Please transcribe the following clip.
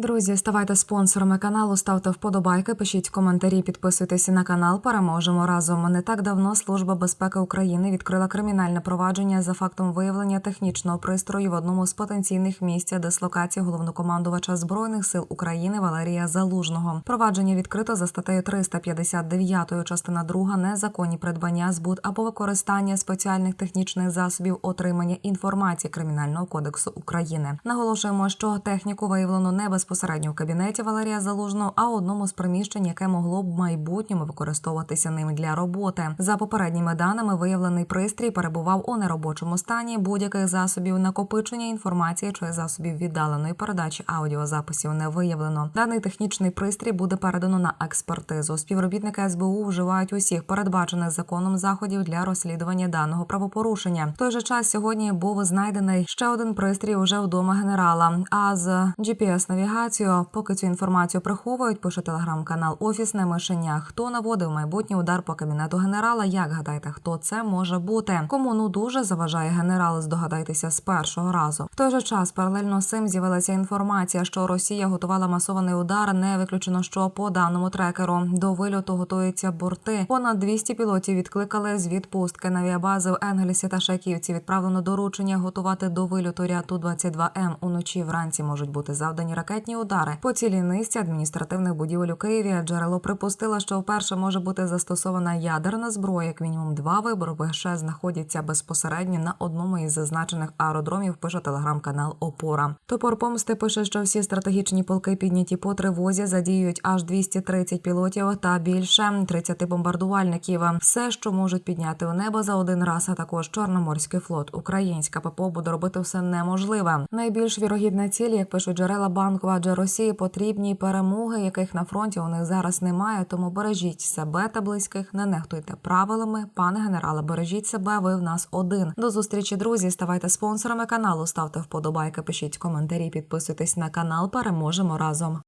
Друзі, ставайте спонсорами каналу, ставте вподобайки, пишіть коментарі, підписуйтесь на канал. Переможемо разом. Не так давно Служба безпеки України відкрила кримінальне провадження за фактом виявлення технічного пристрою в одному з потенційних місць дислокації головнокомандувача збройних сил України Валерія Залужного. Провадження відкрито за статтею 359 частина 2 незаконні придбання, збут або використання спеціальних технічних засобів отримання інформації Кримінального кодексу України. Наголошуємо, що техніку виявлено не безпосередньо в кабінеті Валерія Залужного, а одному з приміщень, яке могло б в майбутньому використовуватися ним для роботи. За попередніми даними, виявлений пристрій перебував у неробочому стані будь-яких засобів накопичення інформації чи засобів віддаленої передачі аудіозаписів не виявлено. Даний технічний пристрій буде передано на експертизу. Співробітники СБУ вживають усіх передбачених законом заходів для розслідування даного правопорушення. В той же час сьогодні був знайдений ще один пристрій уже вдома генерала. А з GPS-навігацією, поки цю інформацію приховують, пише телеграм-канал Офісне мишеня. Хто наводив майбутній удар по кабінету генерала? Як гадаєте, хто це може бути? Кому ну дуже заважає генерал? Здогадайтеся з першого разу. В той же час паралельно з цим з'явилася інформація, що Росія готувала масований удар. Не виключено, що по даному трекеру до вильоту готуються борти. Понад 200 пілотів відкликали з відпустки на авіабази в Енгельсі та Шаківці. Відправлено доручення готувати до вильоту ряту 22 м Уночі вранці можуть бути завдані ракетні удари по цілій низці адміністративних будівель у Києві. Джерело припустило, що вперше може бути застосована ядерна зброя. Як мінімум два вибори ВГШ знаходяться безпосередньо на одному із зазначених аеродромів. Пише телеграм-канал Опора. Топор помсти пише, що всі стратегічні полки підняті по тривозі задіюють аж 230 пілотів та більше 30 бомбардувальників. Все, що можуть підняти у небо за один раз, а також Чорноморський флот. Українська ППО буде робити все неможливе. Найбільш вірогідна ціль, як пишуть джерела банку, адже Росії потрібні перемоги, яких на фронті у них зараз немає. Тому бережіть себе та близьких, не нехтуйте правилами. Пане генерале, бережіть себе. Ви в нас один. До зустрічі, друзі. Ставайте спонсорами каналу, ставте вподобайки, пишіть коментарі, підписуйтесь на канал. Переможемо разом.